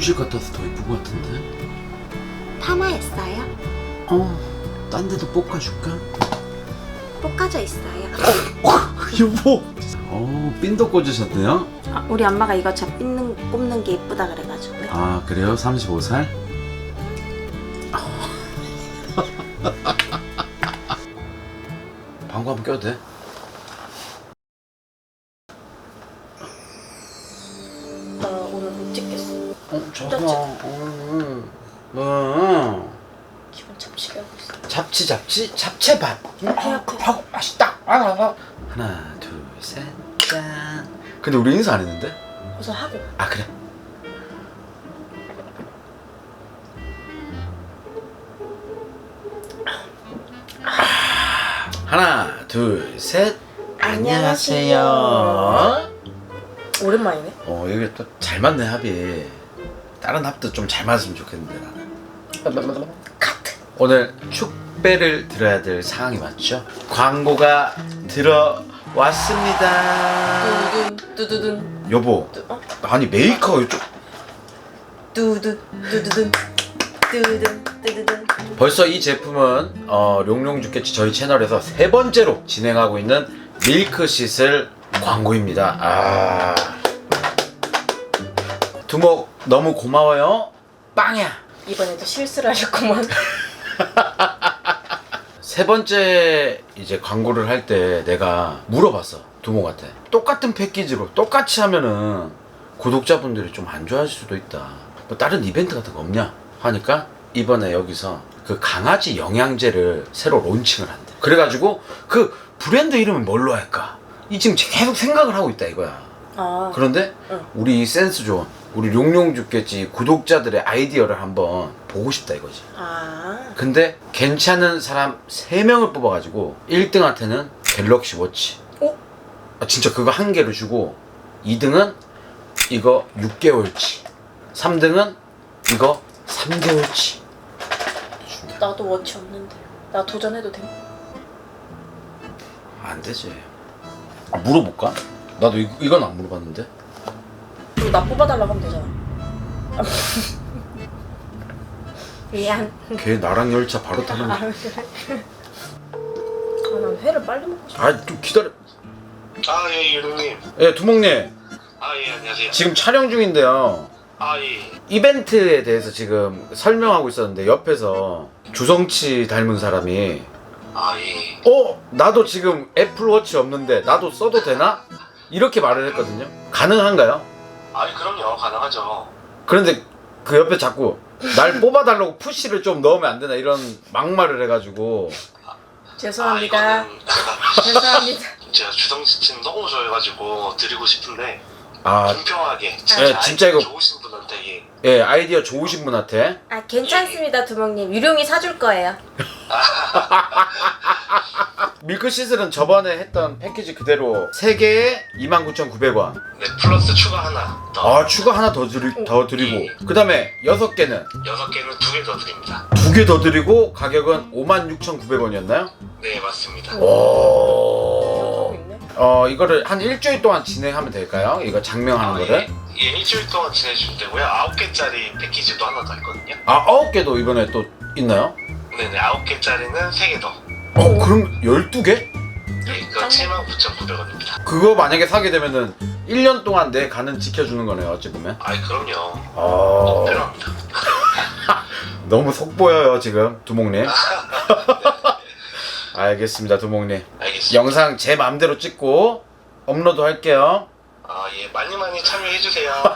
미용실 와서 더 이쁜 것 같은데? 파마했어요? 어, 딴 데도 볶아줄까? 볶아져 있어요. 여보! 어, 핀도 꽂으셨네요? 아, 우리 엄마가 이거 저 삐는 꼽는 게 이쁘다 그래가지고요. 아, 그래요? 35살? 방구 한번 껴도 돼? 잡치, 잡치, 잡채밥. 맛있다. 아, 아. 하나, 둘, 셋, 짠. 근데 우리 인사 안 했는데? 우선 하고. 아, 그래. 아, 하나, 둘, 셋. 안녕하세요. 오랜만이네. 어, 여기 또 잘 맞네, 합이. 다른 합도 좀 잘 맞으면 좋겠는데, 나는. 오늘 축배를 들어야 될 상황이 맞죠? 광고가 들어왔습니다. 두둔 두두둔 여보, 두, 어? 아니 메이커 좀 두둔 두두둔 두둔 두두둔. 벌써 이 제품은 어, 룡룡 죽겠지 저희 채널에서 세 번째로 진행하고 있는 밀크시슬 광고입니다. 아 두목 너무 고마워요. 빵야. 이번에도 실수를 하셨구만. 세 번째 이제 광고를 할 때 내가 물어봤어 두목한테. 똑같은 패키지로 똑같이 하면은 구독자분들이 좀 안 좋아할 수도 있다. 뭐 다른 이벤트 같은 거 없냐? 하니까 이번에 여기서 그 강아지 영양제를 새로 론칭을 한대. 그래가지고 그 브랜드 이름은 뭘로 할까? 이 지금 계속 생각을 하고 있다 이거야. 아. 그런데 응. 우리 이 센스 좋은 우리 룡룡 죽겠지 구독자들의 아이디어를 한번 보고 싶다 이거지 아. 근데 괜찮은 사람 3명을 뽑아가지고 1등한테는 갤럭시 워치 어? 아, 진짜 그거 한 개를 주고 2등은 이거 6개월치 3등은 이거 3개월치 준다 나도 워치 없는데. 나 도전해도 돼? 안 되지 아, 물어볼까? 나도 이, 이건 안 물어봤는데 그리고 나 뽑아달라고 하면 되잖아. 미안. 걔 나랑 열차 바로 타는 아. 아, 난 회를 빨리 먹고 싶어. 아좀 기다려 아, 예, 유동님. 예 두목님 아, 예, 안녕하세요. 지금 촬영 중인데요 아, 예. 이벤트에 대해서 지금 설명하고 있었는데 옆에서 주성치 닮은 사람이 아, 예. 어? 나도 지금 애플워치 없는데 나도 써도 되나? 이렇게 말을 했거든요 가능한가요? 아니, 그럼요. 가능하죠. 그런데 그 옆에 자꾸 날 뽑아달라고 푸시를 좀 넣으면 안 되나 이런 막말을 해가지고 죄송합니다. 아, 이거는 죄송합니다. 제가 주성치킨 너무 좋아해가지고 드리고 싶은데 아 공평하게 네, 진짜 이거- 좋으신 분한테 예. 예, 아이디어 좋으신 분한테 아 괜찮습니다 두목님. 유룡이 사줄 거예요. 밀크 시슬은 저번에 했던 패키지 그대로 3개에 29,900원 네, 플러스 추가 하나 더. 아 추가 하나 더, 드리, 더 드리고 그 다음에 6개는 여섯 개는 두 개 더 드립니다. 두개더 드리고 가격은 56,900원이었나요? 네, 맞습니다. 오. 어 이거를 한 일주일 동안 진행하면 될까요? 이거 장명하는 아, 거를? 예. 예, 일주일 동안 지내주면 되고요. 아홉 개짜리 패키지도 하나 더 있거든요. 아 아홉 개도 이번에 또 있나요? 네네, 아홉 개짜리는 세 개 더. 어 그럼 12개? 예, 그거 79,900원입니다. 그거 만약에 사게 되면은 1년 동안 내 간은 지켜주는 거네요 어찌 보면 아이, 그럼요. 아 필요합니다. 너무 속 보여요 지금 두목님 알겠습니다 두목님 알겠습니다. 영상 제 마음대로 찍고 업로드 할게요 아, 예, 많이 많이 참여해주세요.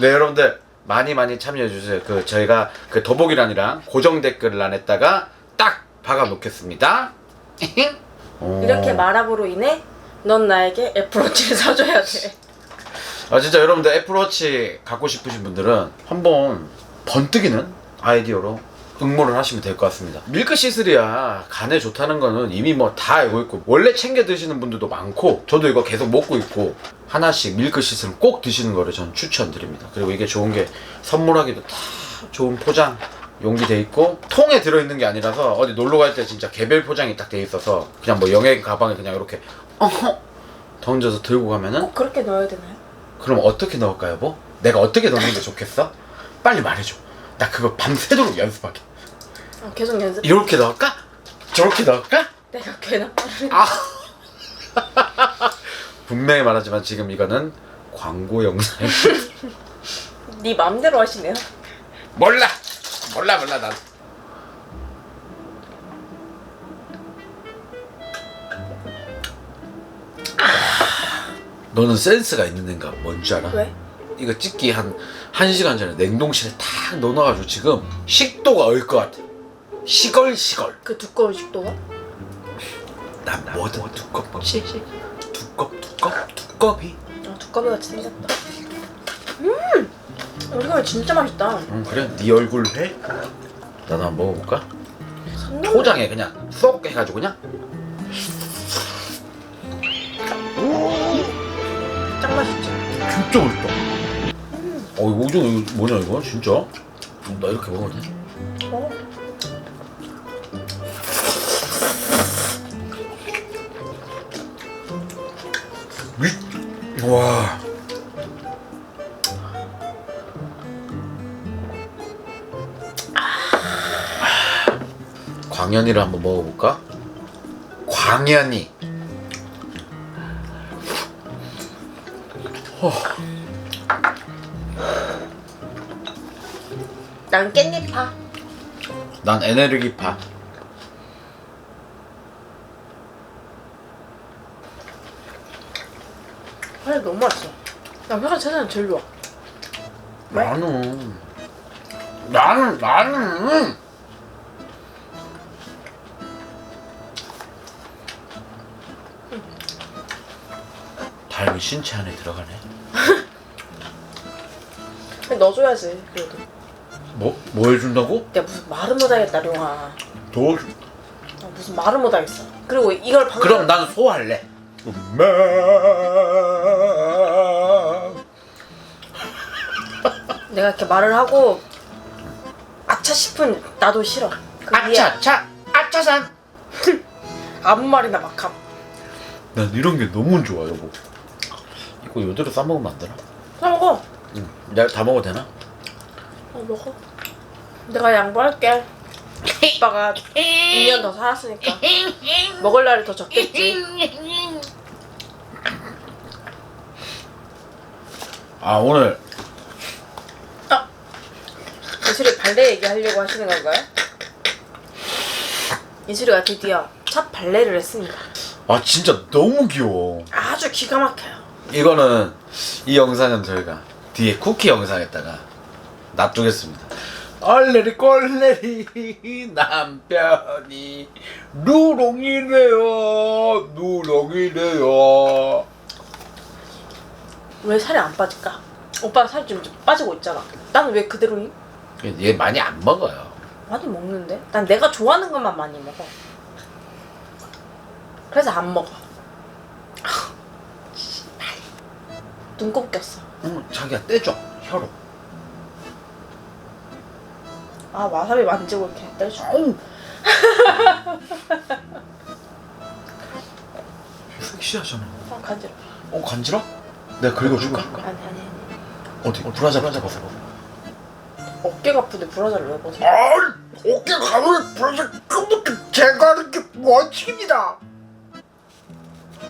네 여러분들 많이 많이 참여해 주세요. 그 저희가 그 더보기란이랑 고정 댓글란에다가 딱 박아 놓겠습니다. 어. 이렇게 말함으로 인해 넌 나에게 애플워치를 사줘야 돼. 아 진짜 여러분들 애플워치 갖고 싶으신 분들은 한번 번뜩이는 아이디어로 응모를 하시면 될 것 같습니다. 밀크 시슬이야 간에 좋다는 거는 이미 뭐 다 알고 있고 원래 챙겨 드시는 분들도 많고 저도 이거 계속 먹고 있고 하나씩 밀크 시슬 꼭 드시는 거를 전 추천드립니다. 그리고 이게 좋은 게 선물하기도 다 좋은 포장 용기 돼 있고 통에 들어 있는 게 아니라서 어디 놀러 갈 때 진짜 개별 포장이 딱 돼 있어서 그냥 뭐 여행 가방에 그냥 이렇게 어허 던져서 들고 가면은 꼭 그렇게 넣어야 되나요? 그럼 어떻게 넣을까요, 뭐? 내가 어떻게 넣는 게 좋겠어? 빨리 말해줘. 나 그거 밤새도록 연습하게. 어, 계속 연습. 이렇게 넣을까? 저렇게 넣을까? 내가 괜한 말을. 아. 분명히 말하지만 지금 이거는 광고 영상. 네 맘대로 하시네요. 몰라. 몰라 몰라 난. 너는 센스가 있는 애가 뭔지 알아? 왜? 이거 찍기 한 1시간 전에 냉동실에 탁 넣어놔가지고 지금 식도가 얼 것 같아 시걸시걸 그 두꺼운 식도가? 난 뭐든 두껍 시, 시. 두껍 두껍 두껍이 아, 두꺼비 같이 생겼다. 음! 오리가미 진짜 맛있다. 응 그래 네 얼굴 회? 나도 한번 먹어볼까? 선남 포장에 그냥 쏙 해가지고 그냥 짱 맛있지? 진짜 맛있다 어 이거 오징어 이거 뭐냐 이거 진짜? 나 이렇게 먹어도 돼? 광현이를 한번 먹어볼까? 광현이 난 깻잎파. 난 에네르기파 그래 너무 맛있어. 나 회가 세상에 제일 좋아. 왜? 나는 나는 나는 닮은 신체 안에 들어가네 넣어줘야지 그래도. 뭐? 뭐 해준다고? 내가 무슨 말을 못하겠다 룡아. 더나 무슨 말을 못하겠어. 그리고 이걸 방금 그럼 난 소할래 엄마 내가 이렇게 말을 하고 아차 싶은 나도 싫어. 그 위에 아차 차 아차산 아무 말이나 막 함. 난 이런 게 너무 좋아 여보 이거 이대로 싸먹으면 안 되나? 사 먹어. 응 내가 다 먹어도 되나? 어, 먹어. 내가 양보할게. 오빠가 2년 더 살았으니까 먹을 날이 더 적겠지. 아 오늘 아, 이슬이 발레 얘기하려고 하시는 건가요? 이슬이가 드디어 첫 발레를 했습니다. 아 진짜 너무 귀여워 아주 기가 막혀요. 이거는 이 영상은 저희가 뒤에 쿠키 영상에다가 놔두겠습니다. 얼레리 꼴레리 남편이 누렁이래요 누렁이래요 왜 살이 안 빠질까? 오빠 살이 좀 빠지고 있잖아. 나는 왜 그대로니? 얘 많이 안 먹어요. 많이 먹는데? 난 내가 좋아하는 것만 많이 먹어. 그래서 안 먹어. 씨발. 눈곱 꼈어. 응, 자기가 떼줘 혀로. 아 와사비 만지고 이렇게 떼줘. 어우. 섹시하잖아. 아 간지러. 어 간지러? 내가 긁어줄까? 아니 아니 아니. 어디? 브라자 브라자 벗어. 어깨가 아프데 브라자를 왜 벗어? 아, 어깨 가면 브라자 끄부터 제가 하는 게 원칙입니다.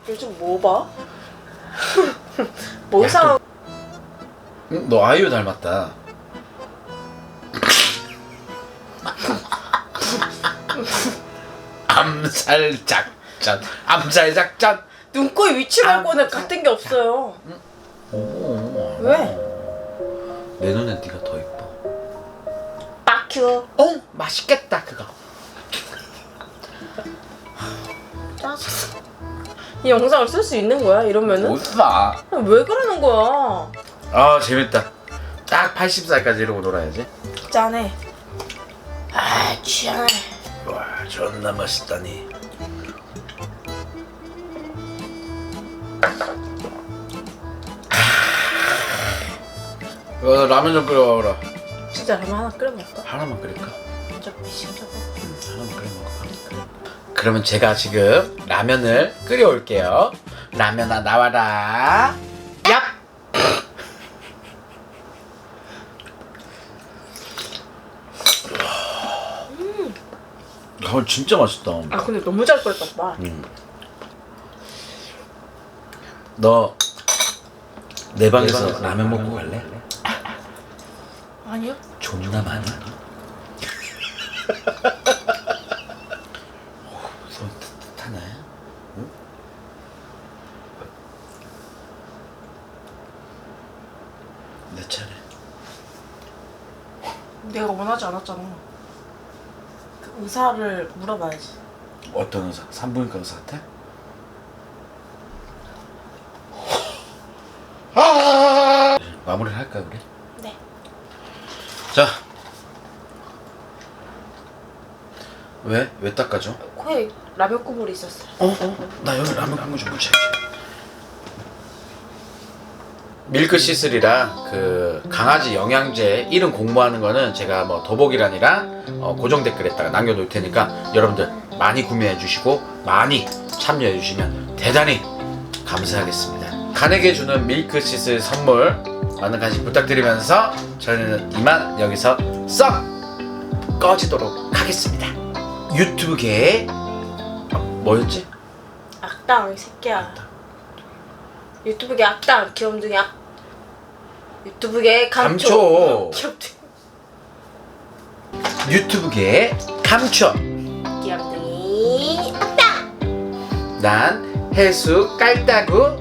요즘 뭐 봐? 뭐 이상 응, 너 아이유 닮았다. 암살 작전, 암살 작전. 눈코입 위치 아, 말고는 같은 게 없어요. 오, 왜? 내 눈에 네가 더 이뻐. 빡큐. 어, 맛있겠다 그거. 짜증. 이 영상을 쓸 수 있는 거야? 이러면은? 못 사. 왜 그러는 거야? 아 재밌다. 딱 80살까지 이러고 놀아야지. 짠해. 아 취하네. 와, 존나 멋있다니. 어, 라면 좀 끓여와라. 진짜 라면 하나 끓여 먹을까? 하나만 끓일까? 진짜 미친다고. 그러면 제가 지금 라면을 끓여올게요. 라면아 나와라. 얍! 아 진짜 맛있다. 아 근데 너무 잘 끓였다. 음. 너내 방에서 라면 먹고 갈래? 아니요. 존나 많아. 원하지 않았잖아. 그 의사를 물어봐야지. 어떤 의사? 산부인과 의사한테? 아! 마무리를 할까 우리? 네. 자. 왜? 왜 닦아줘? 코에 라면 국물이 있었어요. 어? 어? 나 여기 라면 국물 좀 묻혀야지. 밀크 시슬이랑 그 강아지 영양제 이름 공부하는 거는 제가 뭐 더보기란이랑 어, 고정 댓글에다가 남겨놓을 테니까 여러분들 많이 구매해 주시고 많이 참여해 주시면 대단히 감사하겠습니다. 간에게 주는 밀크 시슬 선물 많은 관심 부탁드리면서 저희는 이만 여기서 썩 꺼지도록 하겠습니다. 유튜브계의 어, 뭐였지? 악당 이 새끼야. 유튜브계 악당 귀염둥이 악. 유튜브계 감초. 감초. 유튜브계의 감초 귀염둥이 악당. 난 해수 깔따구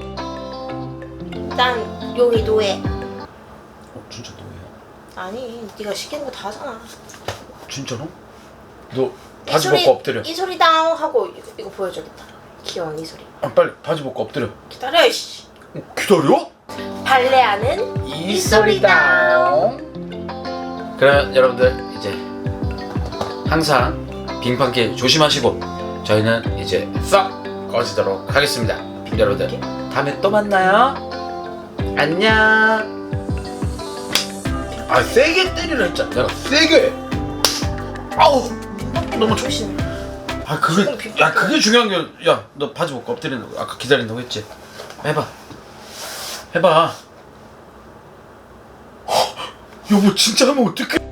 난 용이 노예. 어 진짜 너야 아니 네가 시키는 거 다 하잖아. 진짜로? 너이 바지 벗고 엎드려 이 소리 다운 하고 이거, 이거 보여줘야겠다. 귀여운 이 소리. 아 빨리 바지 벗고 엎드려 기다려 이씨. 어, 기다려? 발레하는 이 소리다. 그러면 여러분들 이제 항상 빙판길 조심하시고 저희는 이제 썩 꺼지도록 하겠습니다. 여러분들 다음에 또 만나요. 안녕. 아 세게 때리라 했잖아. 내가 세게. 아우 너무 좋 조심. 아 그게 야 그게 중요한 게 야 너 바지 벗고 엎드린다고 아까 기다린다고 했지? 해봐. 해봐. 헉, 여보 진짜 하면 어떡해